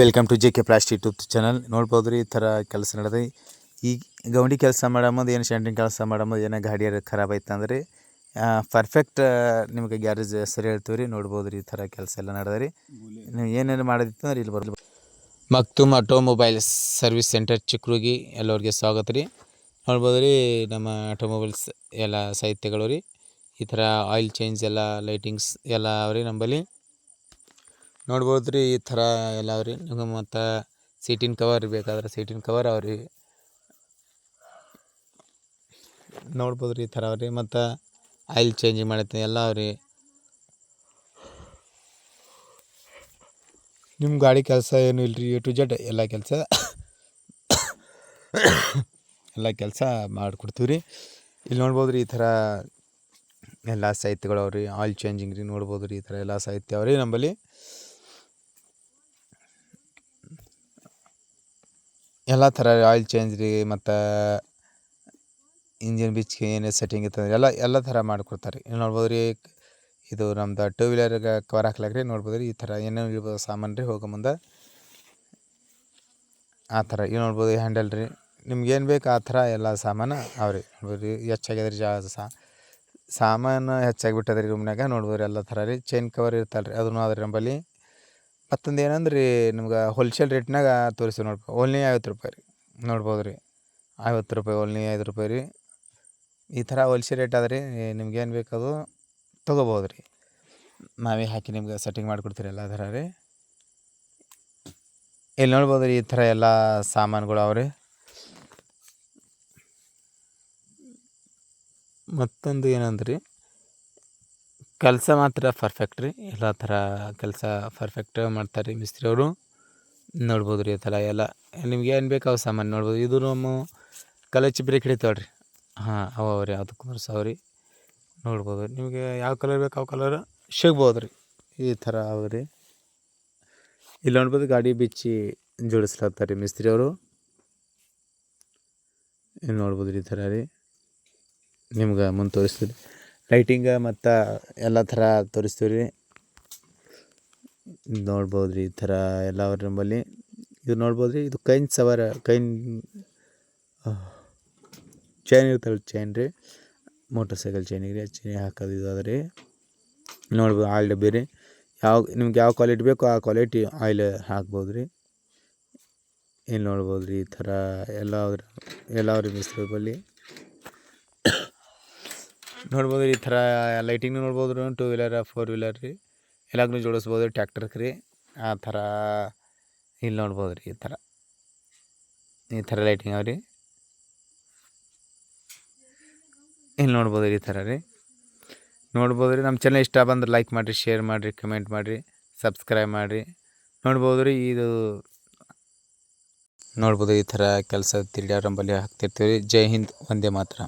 Welcome to J K plastic YouTube channel ನೋಡ್ಬೋದು ರೀ ಈ ಥರ ಕೆಲಸ ನಡೆದ. ಈ ಗೌಂಡಿ ಕೆಲಸ ಮಾಡಮ್ಮದು ಏನು ಶೆಂಟ್ರಿಂಗ್ ಕೆಲಸ ಮಾಡಮ್ಮದು ಏನೋ ಗಾಡಿಯಾರ ಖರಾಬ್ ಆಯ್ತಂದ್ರೆ ಪರ್ಫೆಕ್ಟ್ ನಿಮಗೆ ಗ್ಯಾರೇಜ್ ಸರಿ ಹೇಳ್ತೀವಿ ರೀ ನೋಡ್ಬೋದು ರೀ ಈ ಥರ ಕೆಲಸ ಎಲ್ಲ ನಡೆದ ರೀ ನೀವು ಏನೇನು ಮಾಡೋದಿತ್ತು ಅಂದ್ರೆ ಇಲ್ಲಿ ಬರಲಿ. Makhdum automobile service centre Chikkarugi ಎಲ್ಲರಿಗೆ ಸ್ವಾಗತ ರೀ. ನೋಡ್ಬೋದು ರೀ ನಮ್ಮ ಆಟೋಮೊಬೈಲ್ಸ್ ಎಲ್ಲ ಸಾಹಿತ್ಯಗಳು ರೀ. ಈ ಥರ ಆಯಿಲ್ ಚೇಂಜ್ ಎಲ್ಲ ಲೈಟಿಂಗ್ಸ್ ಎಲ್ಲ ಅವ್ರಿ ನಂಬಲ್ಲಿ. ನೋಡ್ಬೋದು ರೀ ಈ ಥರ ಎಲ್ಲ ಅವ್ರಿ ನಿಮ್ಗೆ ಮತ್ತು ಸೀಟಿನ ಕವರ್ ಬೇಕಾದ್ರೆ ಸೀಟಿನ ಕವರ್ ಅವ್ರಿ. ನೋಡ್ಬೋದು ರೀ ಈ ಥರ ಅವ್ರಿ. ಮತ್ತು ಆಯಿಲ್ ಚೇಂಜಿಂಗ್ ಮಾಡತ್ತೆ ಎಲ್ಲ ಅವ್ರಿ. ನಿಮ್ಮ ಗಾಡಿ ಕೆಲಸ ಏನು ಇಲ್ಲ ರೀ ಎ ಟು ಜೆಡ್ ಎಲ್ಲ ಕೆಲಸ. ಎಲ್ಲ ಕೆಲಸ ಮಾಡಿಕೊಡ್ತೀವಿ ರೀ ಇಲ್ಲಿ ನೋಡ್ಬೋದು ರೀ ಈ ಥರ ಎಲ್ಲ ಸಾಹಿತ್ಯಗಳು ಅವ್ರಿ ಆಯಿಲ್ ಚೇಂಜಿಂಗ್ ರೀ ನೋಡ್ಬೋದು ರೀ ಈ ಥರ ಎಲ್ಲ ಸಾಹಿತ್ಯ ಅವ್ರಿ ನಮ್ಮಲ್ಲಿ. ಎಲ್ಲ ಥರ ಆಯಿಲ್ ಚೇಂಜ್ ರೀ, ಮತ್ತು ಇಂಜಿನ್ ಬಿಚ್ಚಿಗೆ ಏನೇ ಸೆಟ್ಟಿಂಗ್ ಇತ್ತು ಎಲ್ಲ ಎಲ್ಲ ಥರ ಮಾಡಿಕೊಡ್ತಾರೆ. ರೀ ನೋಡ್ಬೋದು ರೀ, ಇದು ನಮ್ದು ಟೂ ವೀಲರ್ಗೆ ಕವರ್ ಹಾಕ್ಲಾಕ ರೀ, ನೋಡ್ಬೋದು ರೀ, ಈ ಥರ ಏನೇನು ಇರ್ಬೋದು ಸಾಮಾನು ರೀ ಹೋಗೋ ಮುಂದೆ. ಆ ಥರ ಈಗ ನೋಡ್ಬೋದು ಹ್ಯಾಂಡಲ್ ರೀ. ನಿಮ್ಗೇನು ಬೇಕು ಆ ಥರ ಎಲ್ಲ ಸಾಮಾನು ಅವ್ರಿ ನೋಡ್ಬೋದು ರೀ ಹೆಚ್ಚಾಗ್ಯದ ರೀ ಜಾ, ಸಾ, ಸಾಮಾನು ಹೆಚ್ಚಾಗಿಬಿಟ್ಟದ ರೀ ರೂಮ್ನಾಗ ನೋಡ್ಬೋದು ರೀ ಎಲ್ಲ ಥರ ರೀ ಚೈನ್ ಕವರ್ ಇರ್ತಲ್ಲ ರೀ ಅದನ್ನು ಅದ್ರ ನಂಬಲ್ಲಿ ಮತ್ತೊಂದು ಏನಂದ್ರೆ ರೀ ನಿಮ್ಗೆ ಹೋಲ್ಸೇಲ್ ರೇಟ್ನಾಗ ತೋರಿಸಿ ನೋಡಿ ಓನ್ಲಿ ಐವತ್ತು ರೂಪಾಯಿ ರೀ. ನೋಡ್ಬೋದು ರೀ. ಐವತ್ತು ರೂಪಾಯಿ, ಓನ್ಲಿ ಐದು ರೂಪಾಯಿ ರೀ. ಈ ಥರ ಹೋಲ್ಸೇಲ್ ರೇಟ್ ಅದ ರೀ ನಿಮ್ಗೆ ಏನು ಬೇಕು ಅದು ತೊಗೋಬೋದು ರೀ. ನಾವೇ ಹಾಕಿ ನಿಮ್ಗೆ ಸೆಟ್ಟಿಂಗ್ ಮಾಡಿಕೊಡ್ತೀರಿ ಎಲ್ಲ ಥರ ರೀ. ಇಲ್ಲಿ ನೋಡ್ಬೋದು ರೀ ಈ ಥರ ಎಲ್ಲ ಸಾಮಾನುಗಳು ಅವ್ರಿ? ಮತ್ತೊಂದು ಏನಂದ್ರಿ? ಕೆಲಸ ಮಾತ್ರ ಪರ್ಫೆಕ್ಟ್ ರೀ. ಎಲ್ಲ ಥರ ಕೆಲಸ ಪರ್ಫೆಕ್ಟ್ ಮಾಡ್ತಾರೆ ರೀ ಮಿಸ್ತ್ರಿ ಅವರು. ನೋಡ್ಬೋದು ರೀ ಈ ಥರ ಎಲ್ಲ. ನಿಮ್ಗೆ ಏನು ಬೇಕು ಅವು ಸಾಮಾನು ನೋಡ್ಬೋದು. ಇದು ನಮ್ಮ ಕಲಚ್ ಬ್ರೇಕ್ ಹಿಡಿತಾವೆ ರೀ ಹಾಂ, ಅವ ರೀ. ಅದು ಕುಂದ್ರಸಾವ ರೀ ನೋಡ್ಬೋದು. ನಿಮಗೆ ಯಾವ ಕಲರ್ ಬೇಕು ಯಾವ ಕಲರ್ ಸಿಗ್ಬೋದು ರೀ. ಈ ಥರ ಅವ ರೀ. ಇಲ್ಲಿ ನೋಡ್ಬೋದು ಗಾಡಿ ಬಿಚ್ಚಿ ಜೋಡಿಸ್ಲತ್ತಾರೆ ಮಿಸ್ತ್ರಿ ಅವರು. ಇಲ್ಲಿ ನೋಡ್ಬೋದು ರೀ ಈ ಥರ ರೀ. ನಿಮ್ಗೆ ಮುಂದೆ ತೋರಿಸ್ತೀವಿ ಲೈಟಿಂಗ ಮತ್ತು ಎಲ್ಲ ಥರ ತೋರಿಸ್ತೀವಿ ರೀ ನೋಡ್ಬೋದು ರೀ ಈ ಥರ ಎಲ್ಲ ಅವ್ರ ನಂಬಲ್ಲಿ ಇದು ನೋಡ್ಬೋದು ರೀ ಇದು ಕೈನ್ ಸವಾರ, ಕೈನ್ ಚೈನ್ ಇರ್ತಲ್ಲ ಚೈನ್ ರೀ. ಮೋಟರ್ ಸೈಕಲ್ ಚೈನಿಗೆ ರೀ ಚೈನ್ ಹಾಕೋದು ಇದು ಅದ ನೋಡ್ಬೋದು ಆಯಿಲ್ ಡಬ್ಬಿ ರೀ. ಯಾವ, ನಿಮ್ಗೆ ಯಾವ ಕ್ವಾಲಿಟಿ ಬೇಕೋ ಆ ಕ್ವಾಲಿಟಿ ಆಯಿಲ್ ಹಾಕ್ಬೋದು ರೀ ಇಲ್ಲಿ ನೋಡ್ಬೋದು ರೀ ಈ ಥರ ಎಲ್ಲ ಅವ್ರ ಎಲ್ಲ ಅವ್ರ ಮಿಸ್ತ್ರಿ ಬಲ್ಲಿ ನೋಡ್ಬೋದು ಈ ಥರ ಲೈಟಿಂಗ್ ನೋಡ್ಬೋದು ರೀ ಟೂ ವೀಲರ್ ಫೋರ್ ವೀಲರ್ ರೀ. ಎಲ್ಲಾಗೂ ಜೋಡಿಸ್ಬೋದು ಟ್ಯಾಕ್ಟರ್ಗೆ ರೀ. ಆ ಥರ ಇಲ್ಲಿ ನೋಡ್ಬೋದು ರೀ, ಈ ಥರ. ಈ ಥರ ಲೈಟಿಂಗ್ ಅವ್ರಿ ಇಲ್ಲಿ ನೋಡ್ಬೋದು ರೀ, ಈ ಥರ ರೀ. ನೋಡ್ಬೋದು ರೀ, ನಮ್ಮ ಚಾನಲ್ ಇಷ್ಟ ಬಂದ್ರೆ ಲೈಕ್ ಮಾಡಿರಿ ಶೇರ್ ಮಾಡಿರಿ ಕಮೆಂಟ್ ಮಾಡಿರಿ ಸಬ್ಸ್ಕ್ರೈಬ್ ಮಾಡಿರಿ. ನೋಡ್ಬೋದು ರೀ, ಇದು ನೋಡ್ಬೋದು ಈ ಥರ ಕೆಲಸ ತಿರ್ಗಾಡಂಬಲ್ಲಿ ಹಾಕ್ತಿರ್ತೀವಿ ರೀ. ಜೈ ಹಿಂದ್ ಒಂದೇ ಮಾತ್ರ.